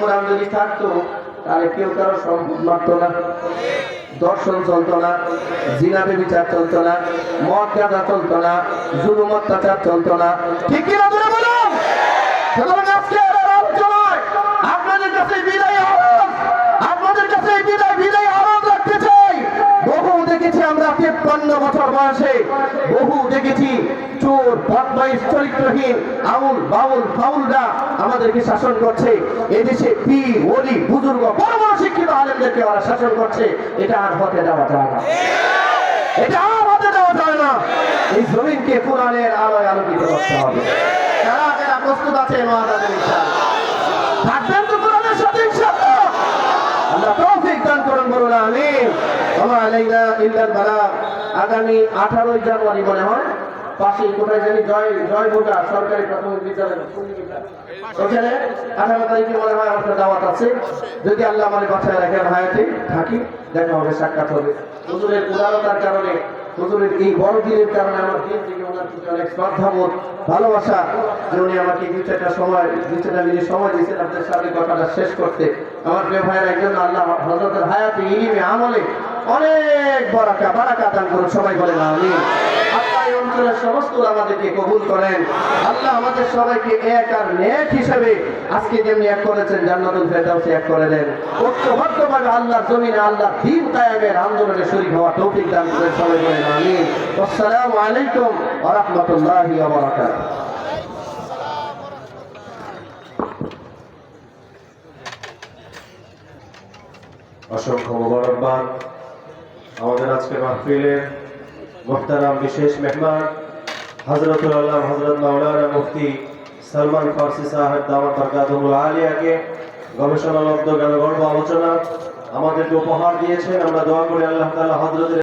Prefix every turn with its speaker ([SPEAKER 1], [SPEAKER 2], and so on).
[SPEAKER 1] কোরআন যদি থাকতো, তাহলে কেউ কারও মারত না। দর্শন চলতো না জিনাবে বিচার চলতো না, মদ গাঁজা না, জুলুম অত্যাচার চলতো না। ঠিক কিনা আজকে কাছে আপনাদের কাছে বহু দেখেছি আমরা তেপ্পান্ন বছর বয়সে বহু চোর, বদমাইশ, চরিত্রহীন, আউল, বাউল, ফাউলরা আমাদেরকে শাসন করছে। এদেশে পীর, ওলি, বুজুর্গ, বড় বড় শিক্ষিত আলেমদেরকে ওরা শাসন করছে। এটা আর হতে দেওয়া যায় না। এটা আর হতে দেওয়া যায় না। এই জমিনকে কোরআনের আলোয় আলোকিত করতে হবে। যারা যারা প্রস্তুত আছে মহাদাদের থাকবেন তো কোরআনের সাথে আল্লাহ তৌফিক দান করুন, বলুন, আমিন। ওমা আলাইনা ইল্লাল বালাগ আগামী 18 জানুয়ারি মনে হয় পাশে কোথায় জানি জয় জয় বোটা সরকারি প্রাথমিক বিদ্যালয় তারিখে মনে হয় দাওয়াত আছে। যদি আল্লাহ আমার রাখেন হায়াতে থাকি। দেখা হবে, সাক্ষাৎ হবে। হুজুরের উদারতার কারণে, হুজুরের এই বড় দিনের কারণে আমার দিন থেকে ভালোবাসা উনি সময় শেষ করতে। আমার প্রিয় ভাইয়ের একজন আল্লাহ হজরতের হায়াতে ইলিমে আমলে অনেক বরাকা, বারাকা দান করুন। সবাই বলেন আমি অঞ্চলের সমস্ত আমাদেরকে কবুল করেন। আল্লাহ আমাদের সবাইকে এক আর নেক হিসেবে আজকে যেমনি এক করেছেন, জান্নাতুল ফেরদাউসে এক করে দেন। ঐক্যবদ্ধভাবে আল্লাহর জমিনে আল্লাহ দিন কায়েমের আন্দোলনে শরীক হওয়া তৌফিক দান করেন সবাই বলেন, আমিন। আসসালামু আলাইকুম ওয়া রাহমাতুল্লাহি ওয়া বারাকাতুহু।
[SPEAKER 2] অসংখ্য মোবারকবাদ। আমাদের আজকে মাহফিলের মোহতারাম বিশেষ মেহমান হজরতুল হজরত মাওলানা মুফতি সলমান ফার্সি সাহেব দাওয়াত বরকাতুল আলিয়াকে গবেষণালব্ধ জ্ঞানগর্ভ আলোচনা আমাদেরকে উপহার দিয়েছেন। আমরা দোয়া করি আল্লাহ তাআলা হজরতের